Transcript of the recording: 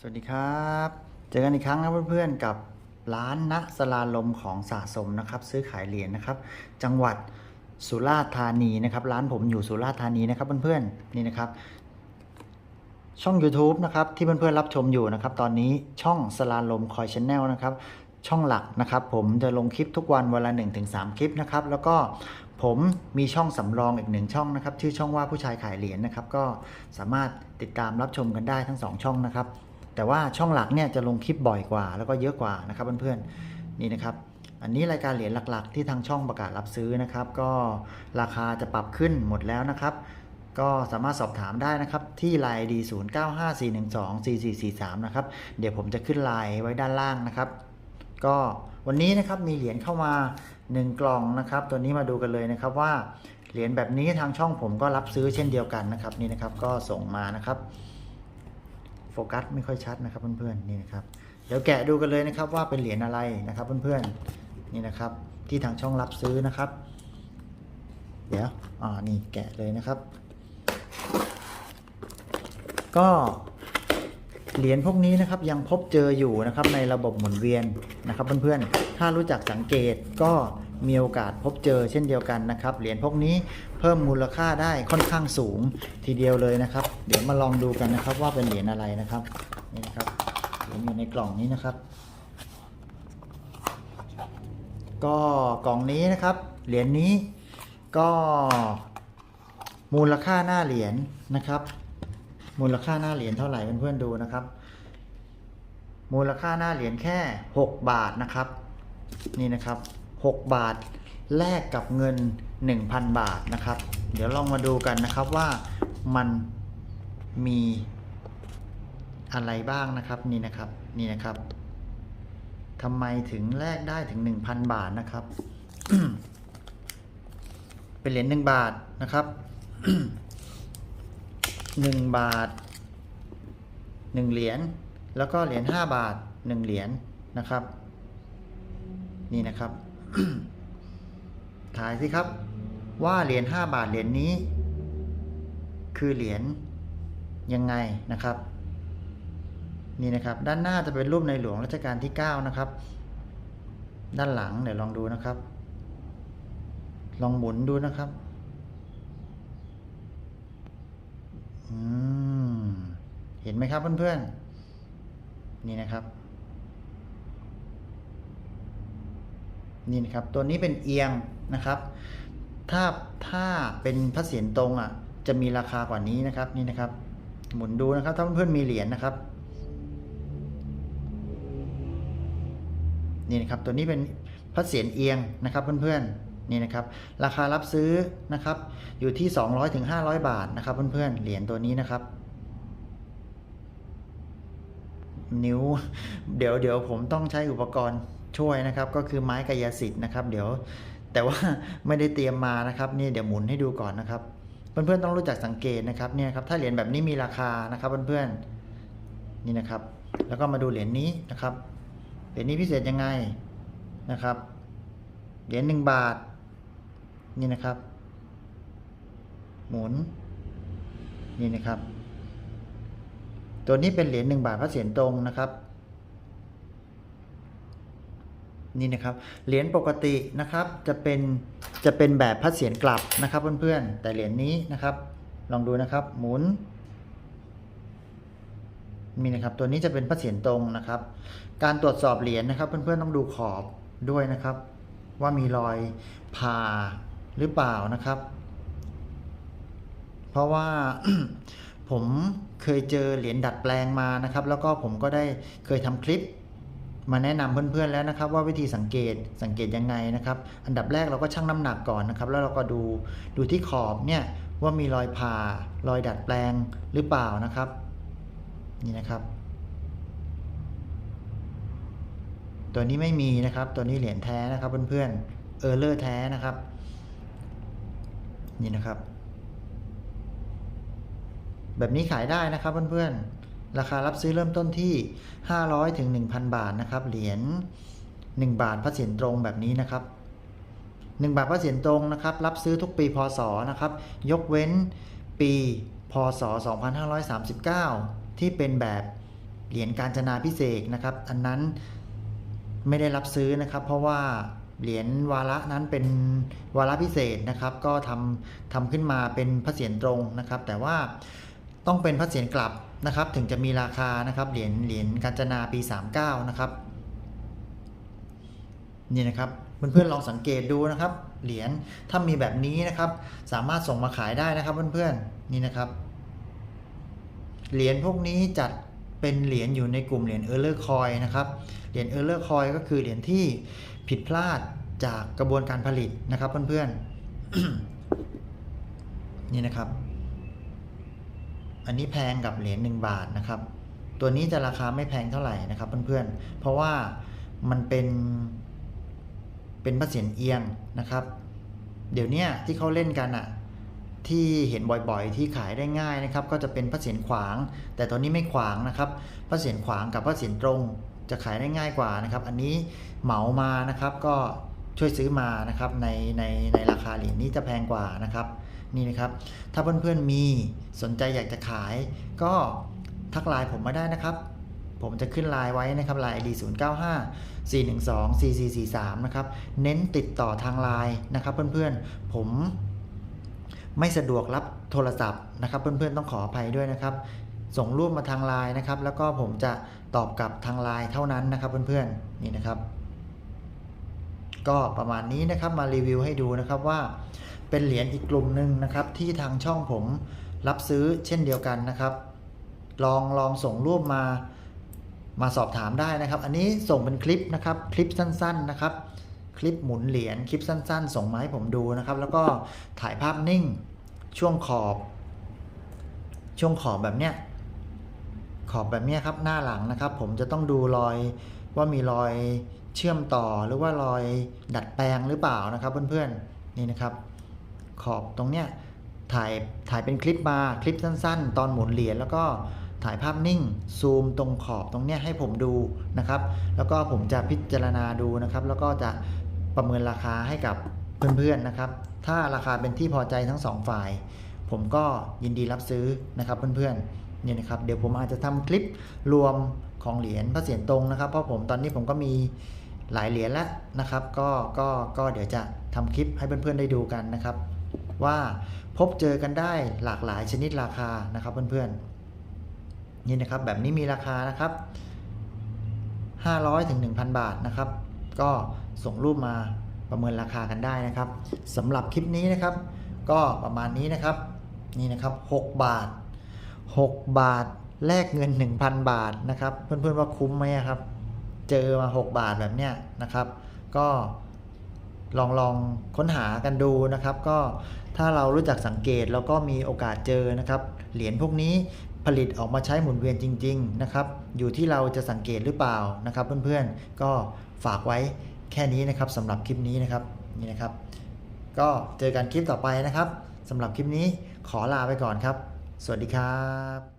สวัสดีครับ เจอกันอีกครั้งนะเพื่อนๆกับร้านณสลาลมของสะสมนะครับ ซื้อขายเหรียญนะครับ จังหวัดสุราษฎร์ธานีนะครับ ร้านผมอยู่สุราษฎร์ธานีนะครับเพื่อนๆนี่นะครับ ช่อง YouTube นะครับที่เพื่อนๆรับชมอยู่นะครับ ตอนนี้ช่องสลาลมคอยชแนลนะครับ ช่องหลักนะครับ ผมจะลงคลิปทุกวันวันละ 1-3 คลิปนะครับ แล้วก็ผมมีช่องสำรองอีกหนึ่งช่องนะครับชื่อช่องว่าผู้ชายขายเหรียญนะครับ ก็สามารถติดตามรับชมกันได้ทั้งสองช่องนะครับ แต่ว่าช่องหลักเนี่ยจะลงคลิปบ่อยกว่า แล้วก็เยอะกว่านะครับเพื่อนๆนี่นะครับ อันนี้รายการเหรียญหลักๆ ที่ทางช่องประกาศรับซื้อนะครับ ก็ราคาจะปรับขึ้นหมดแล้วนะครับ ก็สามารถสอบถามได้นะครับ ที่ไลน์ดี0 9 5 4 1 2 4 4 4 3นะครับเดี๋ยวผมจะขึ้นไลน์ไว้ด้านล่างนะครับ ก็วันนี้นะครับมีเหรียญเข้ามา 1 กล่องนะครับ ตัวนี้มาดูกันเลยนะครับว่าเหรียญแบบนี้ทางช่องผมก็รับซื้อเช่นเดียวกันนะครับนี่นะครับก็ส่งมานะครับ โฟกัสไม่ค่อยชัดนะครับเพื่อนๆนี่นะครับเดี๋ยวแกะดูกันเลยนะครับว่าเป็นเหรียญอะไรนะครับเพื่อนๆนี่นะครับที่ทางช่องรับซื้อนะครับ เดี๋ยวอ่านี่แกะเลยนะครับ ก็เหรียญพวกนี้นะครับยังพบเจออยู่นะครับในระบบหมุนเวียนนะครับเพื่อนๆถ้ารู้จักสังเกตก็ มีโอกาสพบเจอเช่นเดียวกันนะครับ เหรียญพวกนี้เพิ่มมูลค่าได้ค่อนข้างสูงทีเดียวเลยนะครับ เดี๋ยวมาลองดูกันนะครับว่าเป็นเหรียญอะไรนะครับนี่นะครับเหรียญอยู่ในกล่องนี้นะครับ ก็กล่องนี้นะครับเหรียญนี้ก็มูลค่าหน้าเหรียญนะครับ มูลค่าหน้าเหรียญเท่าไหร่เพื่อนๆดูนะครับ มูลค่าหน้าเหรียญแค่ 6 บาทนะครับ นี่นะครับ 6 บาท แลกกับเงิน 1,000 บาทนะครับ เดี๋ยวลองมาดูกันนะครับว่ามันมีอะไรบ้างนะครับนี่นะครับนี่นะครับทำไมถึงแลกได้ถึง 1,000 บาทนะครับ เป็นเหรียญ1บาทนะครับหนึ่งบาทหนึ่งเหรียญแล้วก็เหรียญห้าบาทหนึ่งเหรียญนะครับ นี่นะครับ ถ่ายสิครับ ว่าเหรียญห้าบาทเหรียญนี้ คือเหรียญยังไงนะครับ นี่นะครับ ด้านหน้าจะเป็นรูปในหลวงรัชกาลที่เก้านะครับ ด้านหลังเดี๋ยวลองดูนะครับ ลองหมุนดูนะครับเห็นไหมครับเพื่อนๆ นี่นะครับ นี่นะครับตัวนี้เป็นเอียงนะครับ ถ้าถ้าเป็นพระเศียรตรงอะ จะมีราคากว่านี้นะครับนี่นะครับ หมุนดูนะครับ ถ้าเพื่อนๆมีเหรียญนะครับ นี่นะครับตัวนี้เป็นพระเศียรเอียงนะครับเพื่อนๆนี่นะครับ ราคารับซื้อนะครับ อยู่ที่ 200ถึง500 บาทนะครับเพื่อนๆเหรียญตัวนี้นะครับนิ้ว เดี๋ยวเดี๋ยวผมต้องใช้อุปกรณ์ ช่วยนะครับ ก็คือไม้กายสิทธิ์นะครับ เดี๋ยวแต่ว่าไม่ได้เตรียมมานะครับนี่เดี๋ยวหมุนให้ดูก่อนนะครับ เพื่อนๆต้องรู้จักสังเกตนะครับเนี่ยครับถ้าเหรียญแบบนี้มีราคานะครับเพื่อนๆนี่นะครับ แล้วก็มาดูเหรียญนี้นะครับเหรียญนี้พิเศษยังไงนะครับเหรียญหนึ่งบาท นี่นะครับ หมุน นี่นะครับ ตัวนี้เป็นเหรียญหนึ่งบาทพระเศียรตรงนะครับ นี่นะครับเหรียญปกตินะครับจะเป็นจะเป็นแบบพระเศียรกลับนะครับเพื่อนๆแต่เหรียญนี้นะครับ ลองดูนะครับหมุนมีนะครับตัวนี้จะเป็นพระเศียรตรงนะครับ การตรวจสอบเหรียญนะครับ เพื่อนๆต้องดูขอบด้วยนะครับ ว่ามีรอยผ่าหรือเปล่านะครับ เพราะว่าผมเคยเจอเหรียญดัดแปลงมานะครับ แล้วก็ผมก็ได้เคยทำคลิป มาแนะนำเพื่อนๆแล้วนะครับ ว่าวิธีสังเกตสังเกตยังไงนะครับ อันดับแรกเราก็ชั่งน้ำหนักก่อนนะครับ แล้วเราก็ดูดูที่ขอบเนี่ยว่ามีรอยผ่ารอยดัดแปลงหรือเปล่านะครับ นี่นะครับ ตัวนี้ไม่มีนะครับ ตัวนี้เหรียญแท้นะครับเพื่อนๆเออร์เลอร์แท้นะครับ นี่นะครับ แบบนี้ขายได้นะครับเพื่อนๆ ราคารับซื้อเริ่มต้นที่ 500ถึง1,000 บาทนะครับ เหรียญ1 บาทพระเศียรตรงแบบนี้นะครับ 1 บาทพระเศียรตรงนะครับ รับซื้อทุกปีพศนะครับ ยกเว้นปีพศ 2539 ที่เป็นแบบเหรียญการจนาพิเศษนะครับ อันนั้นไม่ได้รับซื้อนะครับ เพราะว่าเหรียญวาระนั้นเป็นวาระพิเศษนะครับ ก็ทำทำขึ้นมาเป็นพระเศียรตรงนะครับ แต่ว่าต้องเป็นพระเศียรกลับ นะครับถึงจะมีราคานะครับเหรียญเหรียญการจนาปี 39 นะครับนี่นะครับเพื่อนๆลองสังเกตดูนะครับ เหรียญถ้ามีแบบนี้นะครับ สามารถส่งมาขายได้นะครับเพื่อนๆนี่นะครับ เหรียญพวกนี้จัดเป็นเหรียญอยู่ในกลุ่มเหรียญเออร์เลอร์คอยนะครับเหรียญเออร์เลอร์คอยก็คือเหรียญที่ผิดพลาดจากกระบวนการผลิตนะครับเพื่อนๆนี่นะครับ อันนี้แพงกับเหรียญ1บาทนะครับ ตัวนี้จะราคาไม่แพงเท่าไหร่นะครับเพื่อนๆ เพราะว่ามันเป็นเป็นพระเศียรเอียงนะครับ เดี๋ยวนี้ที่เขาเล่นกันอะที่เห็นบ่อยๆ ที่ขายได้ง่ายนะครับ ก็จะเป็นพระเศียรขวาง แต่ตัวนี้ไม่ขวางนะครับพระเศียรขวางกับพระเศียรตรง จะขายได้ง่ายกว่านะครับ อันนี้เหมามานะครับก็ ช่วยซื้อมานะครับในในในราคาเหรียญนี้จะแพงกว่านะครับนี่นะครับ ถ้าเพื่อนๆมีสนใจอยากจะขาย ก็ทักไลน์ผมมาได้นะครับ ผมจะขึ้นไลน์ไว้นะครับไลน์ ID 0 9 5 4 1 2 4 4 4 3นะครับเน้นติดต่อทางไลน์นะครับ เพื่อนๆผมไม่สะดวกรับโทรศัพท์นะครับ เพื่อนๆต้องขออภัยด้วยนะครับ ส่งรูปมาทางไลน์นะครับ แล้วก็ผมจะตอบกลับทางไลน์เท่านั้นนะครับ เพื่อนๆนี่นะครับ ก็ประมาณนี้นะครับมารีวิวให้ดูนะครับว่า เป็นเหรียญอีกกลุ่มหนึ่งนะครับที่ทางช่องผมรับซื้อเช่นเดียวกันนะครับ ลองลองส่งรูปมามาสอบถามได้นะครับ อันนี้ส่งเป็นคลิปนะครับคลิปสั้น ๆนะครับ คลิปหมุนเหรียญคลิปสั้น ๆ ส่งมาให้ผมดูนะครับ แล้วก็ถ่ายภาพนิ่งช่วงขอบ ช่วงขอบแบบเนี้ยขอบแบบเนี้ยครับหน้าหลังนะครับ ผมจะต้องดูรอย ว่ามีรอยเชื่อมต่อหรือว่ารอยดัดแปลงหรือเปล่านะครับเพื่อนๆนี่นะครับ ขอบตรงเนี้ยถ่ายถ่ายเป็นคลิปมาคลิปสั้น ๆ ตอนหมุนเหรียญแล้วก็ถ่ายภาพนิ่งซูมตรงขอบตรงเนี้ยให้ผมดูนะครับ แล้วก็ผมจะพิจารณาดูนะครับ แล้วก็จะประเมินราคาให้กับเพื่อนๆนะครับ ถ้าราคาเป็นที่พอใจทั้งสองฝ่าย ผมก็ยินดีรับซื้อนะครับเพื่อนๆเนี่ยนะครับ เดี๋ยวผมอาจจะทำคลิปรวม ของเหรียญพระเศียรตรงนะครับ เพราะผมตอนนี้ผมก็มีหลายเหรียญแล้วนะครับ ก็ก็ก็เดี๋ยวจะทำคลิปให้เพื่อนๆได้ดูกันนะครับ ว่าพบเจอกันได้หลากหลายชนิดราคานะครับเพื่อนๆนี่นะครับแบบนี้มีราคานะครับ 500ถึง1,000 บาทนะครับ ก็ส่งรูปมาประเมินราคากันได้นะครับสำหรับคลิปนี้นะครับ ก็ประมาณนี้นะครับนี่นะครับ 6 บาท 6 บาท แลกเงิน 1,000 บาทนะครับ เพื่อนๆว่าคุ้มไหมครับ เจอมา 6 บาทแบบเนี้ยนะครับ ก็ลองลองค้นหากันดูนะครับ ก็ถ้าเรารู้จักสังเกตแล้วก็มีโอกาสเจอนะครับ เหรียญพวกนี้ผลิตออกมาใช้หมุนเวียนจริง ๆ นะครับ อยู่ที่เราจะสังเกตหรือเปล่านะครับ เพื่อนๆก็ฝากไว้แค่นี้นะครับสำหรับคลิปนี้นะครับนี่นะครับ ก็เจอกันคลิปต่อไปนะครับสำหรับคลิปนี้ขอลาไปก่อนครับ สวัสดีครับ